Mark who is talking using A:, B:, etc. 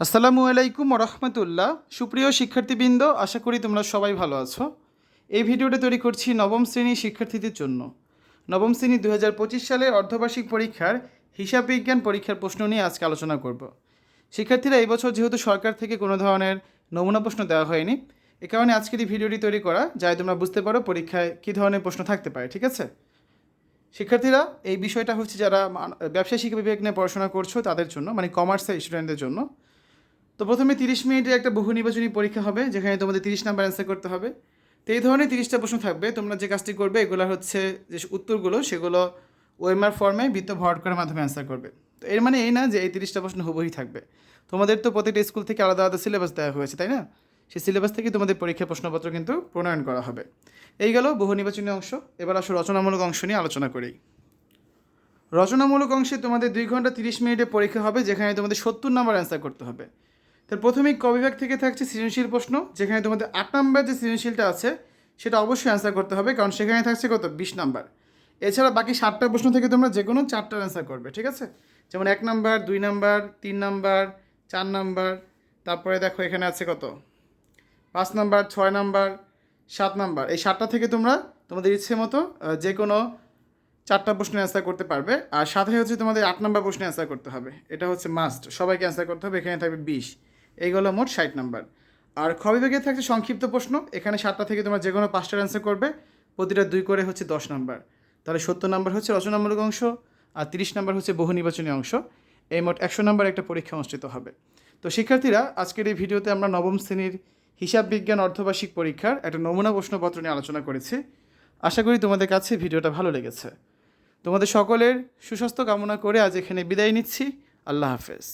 A: আসসালামু আলাইকুম রহমতুল্লাহ। সুপ্রিয় শিক্ষার্থীবৃন্দ, আশা করি তোমরা সবাই ভালো আছো। এই ভিডিওটা তৈরি করছি নবম শ্রেণির শিক্ষার্থীদের জন্য। নবম শ্রেণি দু হাজার পঁচিশ সালের অর্ধবার্ষিক পরীক্ষার হিসাব বিজ্ঞান পরীক্ষার প্রশ্ন নিয়ে আজকে আলোচনা করব। শিক্ষার্থীরা এই বছর যেহেতু সরকার থেকে কোনো ধরনের নমুনা প্রশ্ন দেওয়া হয়নি, এ কারণে আজকের এই ভিডিওটি তৈরি করা যায় তোমরা বুঝতে পারো পরীক্ষায় কী ধরনের প্রশ্ন থাকতে পারে, ঠিক আছে? শিক্ষার্থীরা, এই বিষয়টা হচ্ছে যারা ব্যবসায় শিক্ষা বিভাগ নিয়ে পড়াশোনা করছ তাদের জন্য মানে কমার্সের স্টুডেন্টদের জন্য তো প্রথমে তিরিশ মিনিটের একটা বহু নির্বাচনী পরীক্ষা হবে, যেখানে তোমাদের তিরিশ নাম্বার অ্যান্সার করতে হবে। তো এই ধরনের তিরিশটা প্রশ্ন থাকবে। তোমরা যে কাজটি করবে, এগুলো হচ্ছে যে উত্তরগুলো, সেগুলো ওয়েমার ফর্মে বৃত্ত ভরাট করার মাধ্যমে অ্যান্সার করবে। তো এর মানে এই না যে এই তিরিশটা প্রশ্ন হুবই থাকবে। তোমাদের তো প্রত্যেকটা স্কুল থেকে আলাদা আলাদা সিলেবাস দেওয়া হয়েছে, তাই না? সেই সিলেবাস থেকে তোমাদের পরীক্ষার প্রশ্নপত্র কিন্তু প্রণয়ন করা হবে। এই গেল বহু নির্বাচনী অংশ। এবার আসো রচনামূলক অংশ নিয়ে আলোচনা করি। রচনামূলক অংশে তোমাদের দুই ঘণ্টা তিরিশ মিনিটে পরীক্ষা হবে, যেখানে তোমাদের সত্তর নাম্বার অ্যান্সার করতে হবে। তার প্রথমেই কবিভাগ থেকে থাকছে সৃজনশীল প্রশ্ন, যেখানে তোমাদের আট নাম্বার যে সৃজনশীলটা আছে, সেটা অবশ্যই অ্যান্সার করতে হবে, কারণ সেখানে থাকছে কত? বিশ নাম্বার। এছাড়া বাকি সাতটা প্রশ্ন থেকে তোমরা যে কোনো চারটার অ্যান্সার করবে, ঠিক আছে? যেমন এক নাম্বার, দুই নাম্বার, তিন নাম্বার, চার নাম্বার, তারপরে দেখো এখানে আছে কত? পাঁচ নাম্বার, ছয় নাম্বার, সাত নাম্বার। এই সাতটা থেকে তোমরা তোমাদের ইচ্ছে মতো যে কোনো চারটা প্রশ্নের অ্যান্সার করতে পারবে, আর সাথে হচ্ছে তোমাদের আট নম্বর প্রশ্নে অ্যান্সার করতে হবে। এটা হচ্ছে মাস্ট সবাইকে অ্যান্সার করতে হবে, এখানে থাকবে বিশ। এইগুলো মোট ষাট নাম্বার। আর খ বিভাগে থাকছে সংক্ষিপ্ত প্রশ্ন। এখানে সাতটা থেকে তোমরা যে কোনো পাঁচটার অ্যান্সার করবে। প্রতিটা দুই করে হচ্ছে দশ নাম্বার। তাহলে সত্তর নাম্বার হচ্ছে রচনামূলক অংশ আর তিরিশ নাম্বার হচ্ছে বহু নির্বাচনী অংশ। এই মোট একশো নাম্বার একটা পরীক্ষা অনুষ্ঠিত হবে। তো শিক্ষার্থীরা, আজকের এই ভিডিওতে আমরা নবম শ্রেণির হিসাব বিজ্ঞান অর্ধবার্ষিক পরীক্ষার একটা নমুনা প্রশ্নপত্র নিয়ে আলোচনা করেছি। আশা করি তোমাদের কাছে ভিডিওটা ভালো লেগেছে। তোমাদের সকলের সুস্বাস্থ্য কামনা করে আজ এখানে বিদায় নিচ্ছি। আল্লাহ হাফেজ।